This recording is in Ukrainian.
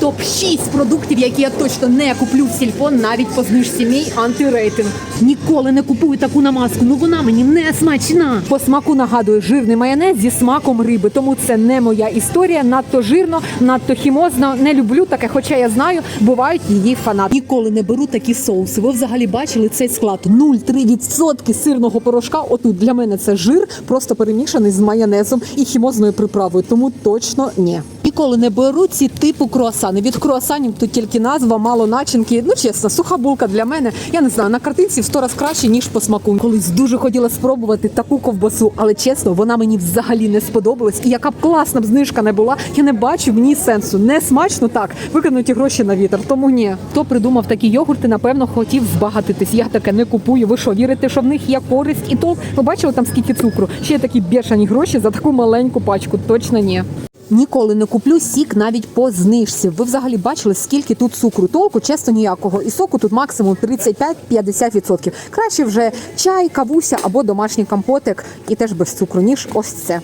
топ 6 продуктів, які я точно не куплю в сільпо, навіть по знижці мій антирейтинг. Ніколи не купую таку намазку. Ну вона мені не смачна. По смаку нагадує жирний майонез зі смаком риби. Тому це не моя історія. Надто жирно, надто хімозно. Не люблю таке, хоча я знаю, бувають її фанати. Ніколи не беру такі соуси. Ви взагалі бачили цей склад 0,3% сирного порошка. Отут для мене це жир, просто перемішаний з майонезом і хімозною приправою. Тому точно ні. Ніколи не беру ці типу круасани. Від круасанів тут тільки назва, мало начинки. Ну чесно, суха булка для мене. Я не знаю, на картинці в сто раз краще ніж по смаку. Колись дуже хотіла спробувати таку ковбасу, але чесно, вона мені взагалі не сподобалась. І яка б класна б знижка не була, я не бачу в ній сенсу. Не смачно так. Викинуті гроші на вітер. Тому ні. Хто придумав такі йогурти, напевно, хотів збагатитись. Я таке не купую. Ви що вірите, що в них є користь і толк? Ви бачили там скільки цукру? Ще такі бешені гроші за таку маленьку пачку. Точно ні. Ніколи не куплю сік навіть по знижці. Ви взагалі бачили, скільки тут цукру? Толку чесно ніякого. І соку тут максимум 35-50%. Краще вже чай, кавуся або домашній компотик, і теж без цукру, ніж ось це.